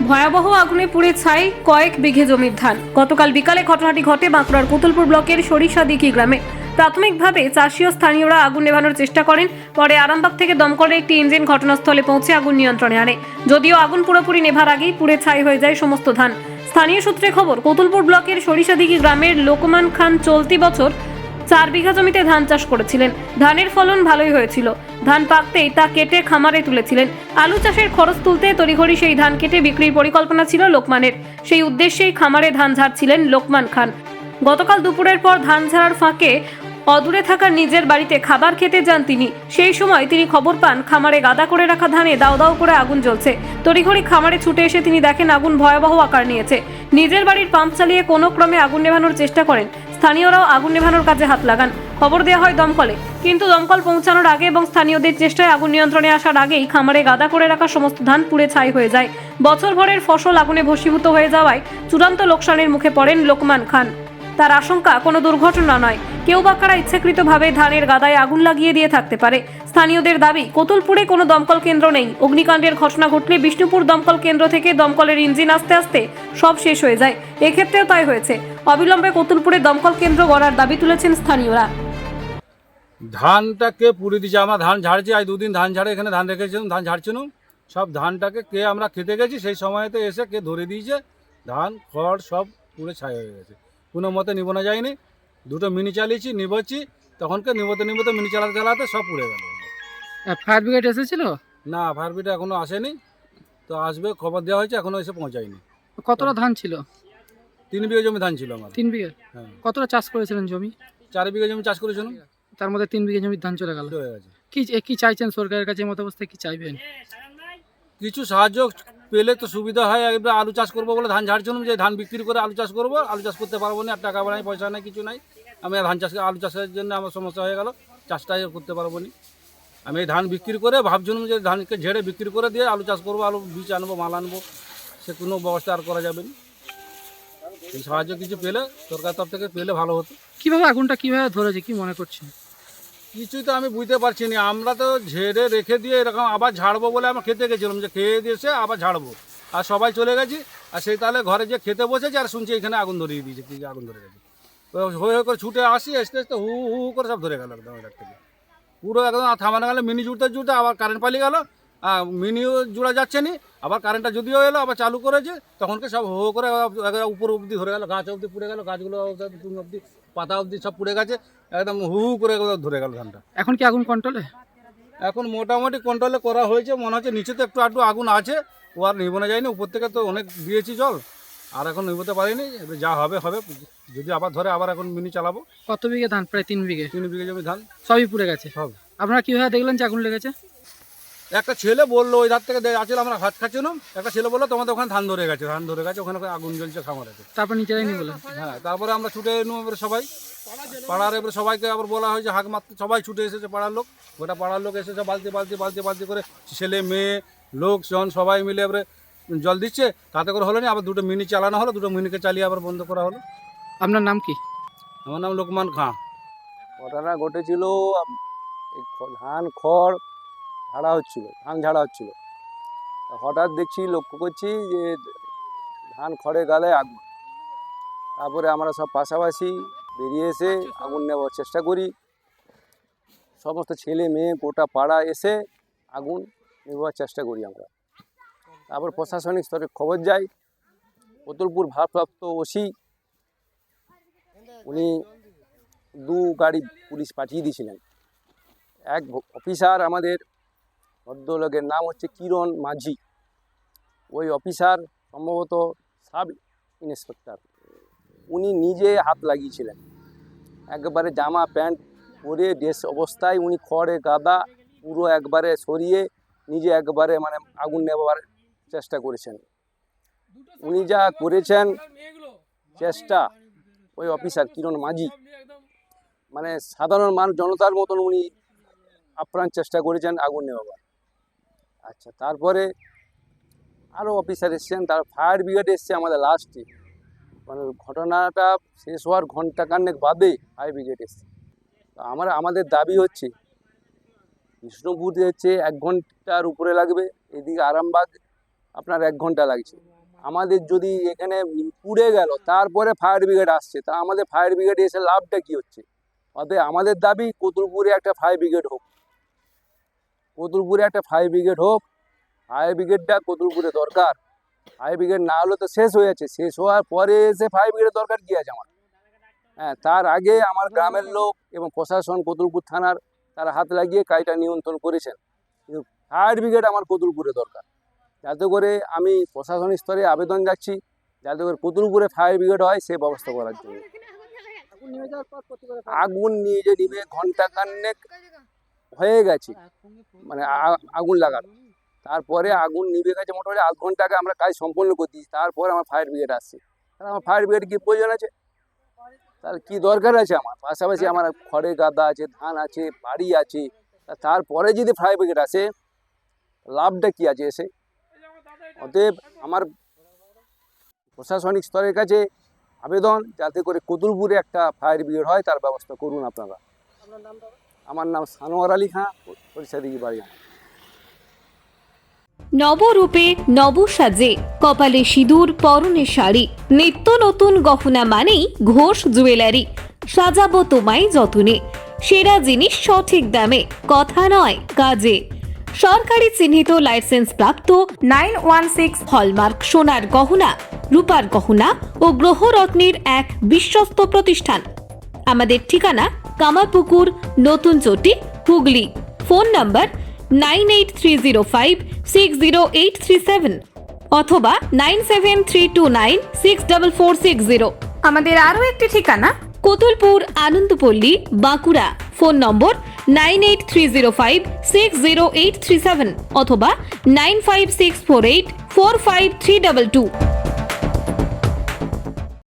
ভয়াবহ আগুনে পুড়ে ছাই কয়েক বিঘে জমির ধান। গতকাল বিকালে ঘটনাটি ঘটে বাঁকুড়ার কুতুলপুর ব্লকের সরিষাদিঘি গ্রামে। প্রাথমিকভাবে চাষি ও স্থানীয়রা আগুন নেভানোর চেষ্টা করেন, পরে আরামবাগ থেকে দমকলের একটি ইঞ্জিন ঘটনাস্থলে পৌঁছে আগুন নিয়ন্ত্রণে আনে। যদিও আগুন পুরোপুরি নেভার আগেই পুড়ে ছাই হয়ে যায় সমস্ত ধান। স্থানীয় সূত্রে খবর কুতুলপুর ব্লকের সরিষাদিঘি গ্রামের লোকমান খান চলতি বছর চার বিঘা জমিতে ধান চাষ করেছিলেন। ধানের ফলন ভালোই হয়েছিল। ধান পাকতেই তা কেটে খামারে তুলেছিলেন। আলু চাষের খরচ তুলতে তড়িঘড়ি সেই ধান কেটে বিক্রির পরিকল্পনা ছিল লোকমানের। সেই উদ্দেশ্যেই খামারে ধান ঝাড়ছিলেন লোকমান খান। গতকাল দুপুরের পর ধান ঝাড়ার ফাঁকে অদূরে থাকা নিজের বাড়িতে খাবার খেতে যান তিনি। সেই সময় তিনি খবর পান, খামারে গাদা করে রাখা ধানে দাও দাও করে আগুন জ্বলছে। তড়িঘড়ি খামারে ছুটে এসে তিনি দেখেন আগুন ভয়াবহ আকার নিয়েছে। নিজের বাড়ির পাম্প চালিয়ে কোনো ক্রমে আগুন নেভানোর চেষ্টা করেন। স্থানীয়রাও আগুন নেভানোর কাজে হাত লাগান। খবর দেওয়া হয় দমকলে। কিন্তু দমকল পৌঁছানোর আগে এবং স্থানীয়দের চেষ্টায় আগুন নিয়ন্ত্রণে আসার আগেই খামারে গাদা করে রাখা সমস্ত ধান পুড়ে ছাই হয়ে যায়। বছর ভরের ফসল আগুনে ভস্মীভূত হয়ে যাওয়ায় চূড়ান্ত লোকসানের মুখে পড়েন লোকমান খান। তার আশঙ্কা, কোনো দুর্ঘটনা নয়। কেউ বা কারা ইচ্ছাকৃতভাবে ধানের গাদায় আগুন লাগিয়ে দিয়ে থাকতে পারে। স্থানীয়দের দাবি, কোতুলপুরে কোনো দমকল কেন্দ্র নেই। অগ্নিকাণ্ডের ঘটনা ঘটলে বিষ্ণুপুর দমকল কেন্দ্র থেকে দমকলের ইঞ্জিন আস্তে আস্তে সব শেষ হয়ে যায়। এক্ষেত্রেও তাই হয়েছে। অবিলম্বে কতুলপুরে দমকল কেন্দ্র গড়ার দাবি তুলেছেন স্থানীয়রা। ধানটাকে পুড়ে দিয়েছে। আমরা ধান ঝাড়ছি আজ দুদিন ধান ঝাড়ে এখানে ধান রেখেছিলাম ধান ঝাড়ছিলাম সব ধানটাকে কে আমরা খেতে গেছি সেই সময়তে এসে কে ধরে দিয়েছে ধান খড় সব পুড়ে ছাই হয়ে গেছে। কোনো মতে নিবোনা যায়নি। দুটো মিনি চালিয়েছি নিবচ্ছি তখনকে নিবতে নিবতে মিনি চালাতে চালাতে সব পুড়ে গেল। ফায়ার ব্রিগেড এসেছিল? না ফায়ার ব্রিগেড এখনও আসেনি। তো আসবে খবর দেওয়া হয়েছে এখনও এসে পৌঁছায়নি। কতটা ধান ছিল? তিন বিঘা জমি ধান ছিল আমার। তিন বিঘে? হ্যাঁ। কতটা চাষ করেছিলেন জমি? চার বিঘা জমি চাষ করেছিলাম। তার মধ্যে তিন বিঘা জমি ধান চলে গেল। চলে গেছে। কি কি চাইছেন সরকারের কাছে মত অবস্থায়? কি চাইবেন? কিছু সাহায্য পেলে তো সুবিধা হয়। এবার আলু চাষ করব বলে ধান ঝাড়ছিলাম যে ধান বিক্রি করে আলু চাষ করব। আলু চাষ করতে পারব না আর টাকা নাই পয়সা নাই কিছু নাই। আমি ধান চাষ আলু চাষের জন্য আমার সমস্যা হয়ে গেল। চাষটাই করতে পারব না। আমি এই ধান বিক্রি করে ভাবছিলাম যে ধানকে ঝেড়ে বিক্রি করে দিয়ে আলু চাষ করব আলু বীজ আনব মাল আনব। সে কোনো ব্যবস্থা আর করা যাবে না। এই সাহায্য কিছু পেলে সরকার তরফ থেকে পেলে ভালো হতো। কীভাবে আগুনটা কীভাবে ধরেছে কি মনে করছেন? কিছুই তো আমি বুঝতে পারছি না। আমরা তো ঝেড়ে রেখে দিয়ে এরকম আবার ঝাড়বো বলে আমরা খেতে গেছিলাম। যে খেয়ে দিয়ে এসে আবার ঝাড়বো। আর সবাই চলে গেছি। আর সেই তাহলে ঘরে যে খেতে বসেছে আর শুনছি এখানে আগুন ধরিয়ে দিয়েছে। কি আগুন ধরে গেছে। হয়ে হয়ে করে ছুটে আসি আসতে আসতে হু হু করে সব ধরে গেল একদম এটার থেকে। পুরো একদম থামানো গেলে মিনি জুড়তে জুড়তে আবার কারেন্ট পালিয়ে গেল। মিনিও জোড়া যাচ্ছে নি আবার কারেন্টটা যদিও এলো আবার চালু করেছে তখনকে সব হো করে উপর অবধি ধরে গেল গাছ অবধি পুড়ে গেল গাছগুলো অবধি পাতা অবধি সব পুড়ে গেছে একদম হু হু করে ধরে গেল ধানটা। এখন কি আগুন কন্ট্রোলে এখন মোটামুটি কন্ট্রোলে করা হয়েছে মনে হচ্ছে নিচে তো একটু আধটু আগুন আছে ও আর নিবোনা যায়নি উপর থেকে তো অনেক দিয়েছি জল আর এখন নিবোতে পারিনি এবার যা হবে হবে যদি আবার ধরে আবার এখন মিনি চালাবো। কত বিঘে ধান? প্রায় তিন বিঘে। তিন বিঘে জমি ধান। সবই পুড়ে গেছে। সব। আপনারা কীভাবে দেখলেন যে আগুন লেগেছে? একটা ছেলে বলল ওই ধার থেকে আছে আমরা ভাত খাচ্ছিলাম একটা ছেলে বলল তোমাদের ওখানে ধান ধরে গেছে ধান ধরে গেছে ওখানে আগুন জ্বলছে খামারেতে তারপর নিচে বলে হ্যাঁ তারপরে আমরা ছুটে এলাম এবারে সবাই। পাড়ার এবারে সবাইকে আবার বলা হয়েছে হাঁক মারতে সবাই ছুটে এসেছে পাড়ার লোক। গোটা পাড়ার লোক এসেছে বালতি বালতি বালতি বালতি করে ছেলে মেয়ে লোকজন সবাই মিলে এবারে জল দিচ্ছে। তাতে করে হলো না আবার দুটো মিনি চালানো হলো দুটো মিনিকে চালিয়ে আবার বন্ধ করা হলো। আপনার নাম কি? আমার নাম লোকমান খাঁ। ঘটনা ঘটেছিল ধান খড় ঝাড়া হচ্ছিল, ধান ঝাড়া হচ্ছিল। হঠাৎ দেখছি, লক্ষ্য করছি যে ধান খড়ে গালে আগুন। তারপরে আমরা সব পাশাপাশি বেরিয়ে এসে আগুন নেওয়ার চেষ্টা করি। সমস্ত ছেলে মেয়ে গোটা পাড়া এসে আগুন নেওয়ার চেষ্টা করি আমরা। তারপর প্রশাসনিক স্তরে খবর যাই। কতুলপুর ভারপ্রাপ্ত ওসি, উনি দু গাড়ি পুলিশ পাঠিয়ে দিয়েছিলেন। এক অফিসার আমাদের ভদ্রলোকের নাম হচ্ছে কিরণ মাঝি। ওই অফিসার সম্ভবত সাব ইন্সপেক্টর। উনি নিজে হাত লাগিয়েছিলেন। একবারে জামা, প্যান্ট পরে ড্রেস অবস্থায় উনি খড়ে গাদা পুরো একবারে সরিয়ে নিজে একবারে মানে আগুন নেবার চেষ্টা করেছেন। উনি যা করেছেন চেষ্টা ওই অফিসার কিরণ মাঝি। মানে সাধারণ মানুষ, জনতার মতন উনি আপ্রাণ চেষ্টা করেছেন আগুন নেওয়াবার আচ্ছা তারপরে আরও অফিসার এসছেন, তার ফায়ার ব্রিগেড এসছে আমাদের লাস্টে মানে ঘটনাটা শেষ হওয়ার ঘণ্টা কান্নেক বাদে ফায়ার ব্রিগেড এসছে। আমার, আমাদের দাবি হচ্ছে, বিষ্ণুপুর হচ্ছে এক ঘণ্টার উপরে লাগবে, এদিকে আরামবাগ আপনার এক ঘণ্টা লাগছে। আমাদের যদি এখানে পুড়ে গেল, তারপরে ফায়ার ব্রিগেড আসছে, তা আমাদের ফায়ার ব্রিগেড এসে লাভটা কি হচ্ছে? অতএব আমাদের দাবি, কতুলপুরে একটা ফায়ার ব্রিগেড হোক। কতুলপুরে একটা ফায়ার ব্রিগেড হোক ফায়ার ব্রিগেডটা কতুলপুরে দরকার। ফায়ার ব্রিগেড না হলে তো শেষ হয়ে যাচ্ছে। শেষ হওয়ার পরে এসে ফায়ার ব্রিগেডের দরকার কি আছে আমার? হ্যাঁ তার আগে আমার গ্রামের লোক এবং প্রশাসন কতুলপুর থানার তারা হাত লাগিয়ে কাজটা নিয়ন্ত্রণ করেছেন। কিন্তু ফায়ার ব্রিগেড আমার কতুলপুরে দরকার। যাতে করে আমি প্রশাসন স্তরে আবেদন যাচ্ছি যাতে করে কতুলপুরে ফায়ার ব্রিগেড হয় সে ব্যবস্থা করার জন্য। আগুন নিয়ে যে নিবে ঘণ্টা খানেক হয়ে গেছে। মানে আগুন লাগানো তারপরে আগুন নিভে গেছে মোটামুটি আধ ঘণ্টা আগে আমরা কাজ সম্পন্ন করে দিয়েছি। তারপরে আমার ফায়ার ব্রিগেড আসছে। তাহলে আমার ফায়ার ব্রিগেড কি প্রয়োজন আছে। তাহলে কি দরকার আছে আমার? পাশাপাশি আমার খড়ে গাদা আছে ধান আছে বাড়ি আছে। তারপরে যদি ফায়ার ব্রিগেড আসে লাভটা কি আছে এসে? অতএব আমার প্রশাসনিক স্তরের কাছে আবেদন যাতে করে কতুলপুরে একটা ফায়ার ব্রিগেড হয় তার ব্যবস্থা করুন আপনারা। আমার নাম সানোয়ার আলী খাঁ পরিষদ বাড়ি। নবরূপে নবসাজে, কপালে সিঁদুর, পরনে শাড়ি। নিত্য নতুন গহনা মানেই ঘোষ জুয়েলারি। সাজাবো তোমায় যতনে। সেরা জিনিস সঠিক দামে, কথা নয় কাজে। সরকারি চিহ্নিত লাইসেন্স প্রাপ্ত নাইন ওয়ান সিক্স হলমার্ক সোনার গহনা, রূপার গহনা ও গ্রহরত্নের এক বিশ্বস্ত প্রতিষ্ঠান। আমাদের ঠিকানা Kamarpukur Natun Chati Hooghly. Phone number nine eight three zero five six zero eight three seven অথবা nine seven three two nine six double four six zero. আমাদের আরও একটি ঠিকানা? Kotulpur Anandapalli Bankura. Phone number nine eight three zero five six zero eight three seven অথবা nine five six four eight four five three double two.